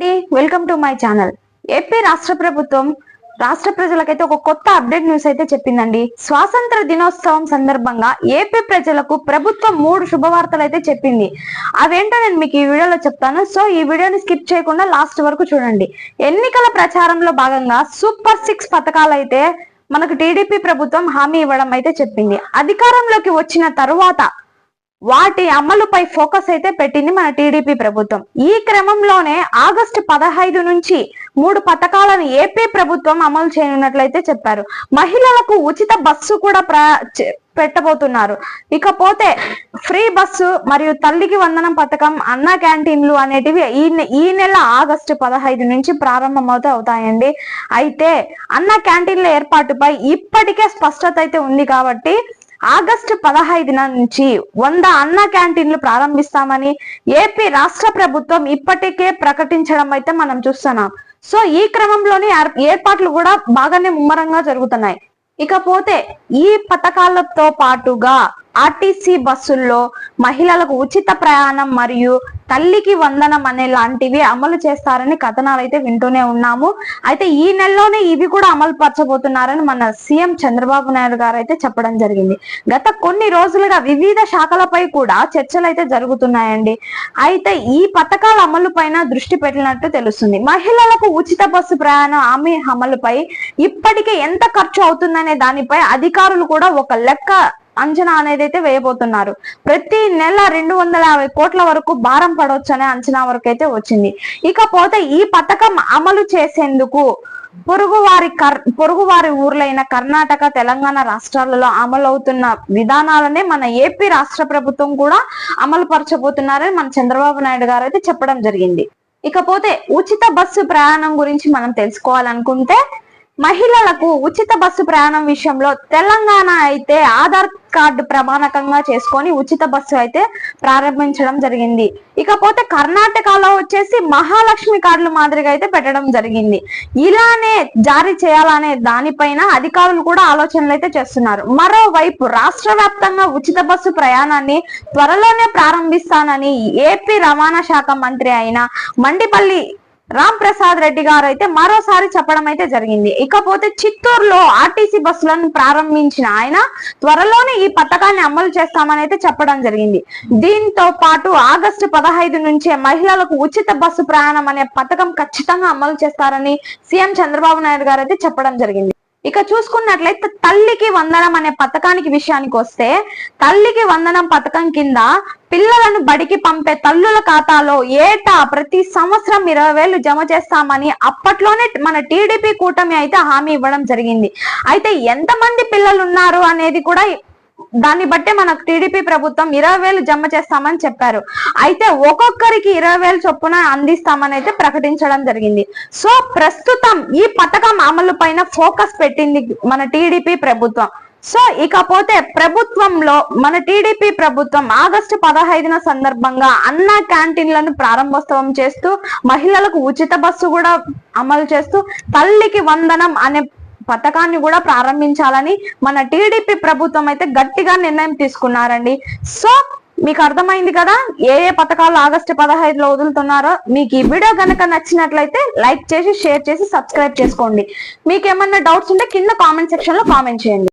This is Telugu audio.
అండి. Welcome to my channel AP రాష్ట్ర ప్రభుత్వం రాష్ట్ర ప్రజలకైతే ఒక కొత్త అప్డేట్ న్యూస్ అయితే చెప్పిందండి. స్వాతంత్ర దినోత్సవం సందర్భంగా ఏపీ ప్రజలకు ప్రభుత్వం మూడు శుభవార్తలు అయితే చెప్పింది. అవేంటో నేను మీకు ఈ వీడియోలో చెప్తాను. సో ఈ వీడియోని స్కిప్ చేయకుండా లాస్ట్ వరకు చూడండి. ఎన్నికల ప్రచారంలో భాగంగా సూపర్ సిక్స్ పథకాలు అయితే మనకు టీడీపీ ప్రభుత్వం హామీ ఇవ్వడం అయితే చెప్పింది. అధికారంలోకి వచ్చిన తరువాత వాటి అమలుపై ఫోకస్ అయితే పెట్టింది మన టీడీపీ ప్రభుత్వం. ఈ క్రమంలోనే ఆగస్టు పదహైదు నుంచి మూడు పథకాలను ఏపీ ప్రభుత్వం అమలు చేయనున్నట్లయితే చెప్పారు. మహిళలకు ఉచిత బస్సు కూడా ప్ర పెట్టబోతున్నారు. ఇకపోతే ఫ్రీ బస్సు మరియు తల్లికి వందనం పథకం అన్న క్యాంటీన్లు అనేటివి ఈ ఈ నెల ఆగస్టు పదహైదు నుంచి ప్రారంభమవుతూ అవుతాయండి. అయితే అన్న క్యాంటీన్ల ఏర్పాటుపై ఇప్పటికే స్పష్టత అయితే ఉంది కాబట్టి ఆగస్టు పదహైదున నుంచి వంద అన్న క్యాంటీన్లు ప్రారంభిస్తామని ఏపీ రాష్ట్ర ప్రభుత్వం ఇప్పటికే ప్రకటించడం అయితే మనం చూస్తున్నాం. సో ఈ క్రమంలోనే ఏర్పాట్లు కూడా బాగానే ముమ్మరంగా జరుగుతున్నాయి. ఇకపోతే ఈ పథకాలతో పాటుగా ఆర్టీసీ బస్సుల్లో మహిళలకు ఉచిత ప్రయాణం మరియు తల్లికి వందనం అనే లాంటివి అమలు చేస్తారని కథనాలు అయితే వింటూనే ఉన్నాము. అయితే ఈ నెలలోనే ఇవి కూడా అమలు పరచబోతున్నారని మన సీఎం చంద్రబాబు నాయుడు గారు అయితే చెప్పడం జరిగింది. గత కొన్ని రోజులుగా వివిధ శాఖలపై కూడా చర్చలు అయితే జరుగుతున్నాయండి. అయితే ఈ పథకాల అమలు పైన దృష్టి పెట్టినట్టు తెలుస్తుంది. మహిళలకు ఉచిత బస్సు ప్రయాణం హామీ అమలుపై ఇప్పటికే ఎంత ఖర్చు అవుతుందనే దానిపై అధికారులు కూడా ఒక లెక్క అంచనా అనేది అయితే వేయబోతున్నారు. ప్రతి నెల రెండు వందల యాభై కోట్ల వరకు భారం పడవచ్చు అనే అంచనా వరకు అయితే వచ్చింది. ఇకపోతే ఈ పథకం అమలు చేసేందుకు పొరుగువారి కర్ పొరుగువారి ఊర్లైన కర్ణాటక తెలంగాణ రాష్ట్రాలలో అమలవుతున్న విధానాలనే మన ఏపీ రాష్ట్ర ప్రభుత్వం కూడా అమలు పరచబోతున్నారని మన చంద్రబాబు నాయుడు గారు అయితే చెప్పడం జరిగింది. ఇకపోతే ఉచిత బస్సు ప్రయాణం గురించి మనం తెలుసుకోవాలనుకుంటే మహిళలకు ఉచిత బస్సు ప్రయాణం విషయంలో తెలంగాణ అయితే ఆధార్ కార్డు ప్రమాణకంగా చేసుకొని ఉచిత బస్సు అయితే ప్రారంభించడం జరిగింది. ఇకపోతే కర్ణాటకలో వచ్చేసి మహాలక్ష్మి కార్డుల మాదిరిగా అయితే పెట్టడం జరిగింది. ఇలానే జారీ చేయాలనే దానిపైన అధికారులు కూడా ఆలోచనలు అయితే చేస్తున్నారు. మరోవైపు రాష్ట్ర వ్యాప్తంగా ఉచిత బస్సు ప్రయాణాన్ని త్వరలోనే ప్రారంభిస్తానని ఏపీ రవాణా శాఖ మంత్రి అయిన మండిపల్లి రామ్ ప్రసాద్ రెడ్డి గారు అయితే మరోసారి చెప్పడం అయితే జరిగింది. ఇకపోతే చిత్తూరులో ఆర్టీసీ బస్సులను ప్రారంభించిన ఆయన త్వరలోనే ఈ పథకాన్ని అమలు చేస్తామని అయితే చెప్పడం జరిగింది. దీంతో పాటు ఆగస్టు పదహైదు నుంచే మహిళలకు ఉచిత బస్సు ప్రయాణం అనే పథకం ఖచ్చితంగా అమలు చేస్తారని సీఎం చంద్రబాబు నాయుడు గారు అయితే చెప్పడం జరిగింది. ఇక చూసుకున్నట్లయితే తల్లికి వందనం అనే పథకానికి విషయానికి వస్తే తల్లికి వందనం పథకం కింద పిల్లలను బడికి పంపే తల్లుల ఖాతాలో ఏటా ప్రతి సంవత్సరం ఇరవై వేలు జమ చేస్తామని అప్పట్లోనే మన టీడీపీ కూటమి అయితే హామీ ఇవ్వడం జరిగింది. అయితే ఎంతమంది పిల్లలు ఉన్నారు అనేది కూడా దాన్ని బట్టే మనకు టీడీపీ ప్రభుత్వం ఇరవై వేలు జమ చేస్తామని చెప్పారు. అయితే ఒక్కొక్కరికి ఇరవై వేలు చొప్పున అందిస్తామని అయితే ప్రకటించడం జరిగింది. సో ప్రస్తుతం ఈ పథకం అమలు పైన ఫోకస్ పెట్టింది మన టీడీపీ ప్రభుత్వం. సో ఇకపోతే ప్రభుత్వంలో మన టీడీపీ ప్రభుత్వం ఆగస్టు పదహైదున సందర్భంగా అన్న క్యాంటీన్లను ప్రారంభోత్సవం చేస్తూ మహిళలకు ఉచిత బస్సు కూడా అమలు చేస్తూ తల్లికి వందనం అనే పథకాన్ని కూడా ప్రారంభించాలని మన టీడీపీ ప్రభుత్వం అయితే గట్టిగా నిర్ణయం తీసుకున్నారండి. సో మీకు అర్థమైంది కదా? ఏ ఏ పథకాలు ఆగస్టు పదహైదులో వదులుతున్నారో మీకు ఈ వీడియో కనుక నచ్చినట్లయితే లైక్ చేసి షేర్ చేసి సబ్స్క్రైబ్ చేసుకోండి. మీకు ఏమన్నా డౌట్స్ ఉంటే కింద కామెంట్ సెక్షన్లో కామెంట్ చేయండి.